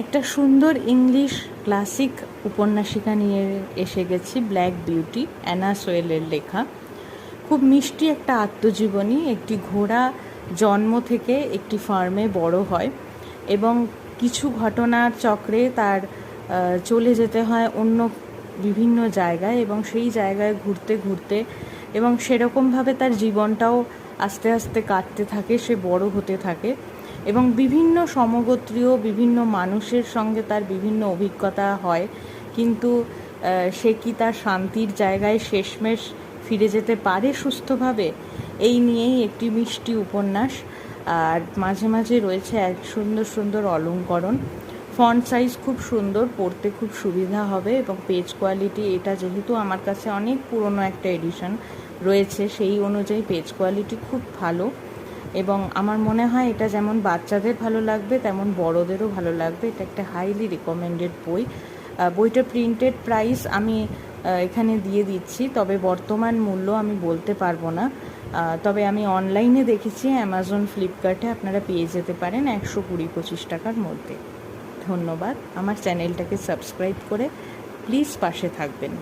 একটা সুন্দর English classic উপন্যাসিকা নিয়ে এসে গেছি ব্ল্যাক বিউটি অ্যানা সোয়েলের লেখা। খুব মিষ্টি একটা আত্মজীবনী, একটি ঘোড়া জন্ম থেকে একটি ফার্মে বড় হয় এবং কিছু ঘটনার চক্রে তার চলে যেতে হয় অন্য বিভিন্ন জায়গায় এবং সেই জায়গায় ঘুরতে ঘুরতে এবং সেরকমভাবে তার জীবনটাও আস্তে আস্তে কাটতে থাকে, সে বড় হতে থাকে। এবং বিভিন্ন সমগোত্রীয়, বিভিন্ন মানুষের সঙ্গে তার বিভিন্ন অভিজ্ঞতা হয়। কিন্তু সে কি তার শান্তির জায়গায় শেষমেশ ফিরে যেতে পারে সুস্থভাবে? এই নিয়েই একটি মিষ্টি উপন্যাস। আর মাঝে মাঝে রয়েছে এক সুন্দর সুন্দর অলঙ্করণ। ফন্ট সাইজ খুব সুন্দর, পড়তে খুব সুবিধা হবে এবং পেজ কোয়ালিটি, এটা যেহেতু আমার কাছে অনেক পুরনো একটা এডিশন রয়েছে, সেই অনুযায়ী পেজ কোয়ালিটি খুব ভালো। এবং আমার মনে হয় এটা যেমন বাচ্চাদের ভালো লাগবে, তেমন বড়দেরও ভালো লাগবে। এটা একটা হাইলি রিকমেন্ডেড বই। বইটার প্রিন্টেড প্রাইস আমি এখানে দিয়ে দিচ্ছি। তবে বর্তমান মূল্য আমি বলতে পারব না। তবে আমি অনলাইনে দেখেছি অ্যামাজন ফ্লিপকার্টে আপনারা পেয়ে যেতে পারেন একশো কুড়ি পঁচিশ টাকার মধ্যে। ধন্যবাদ। আমার চ্যানেলটাকে সাবস্ক্রাইব করে প্লিজ পাশে থাকবেন।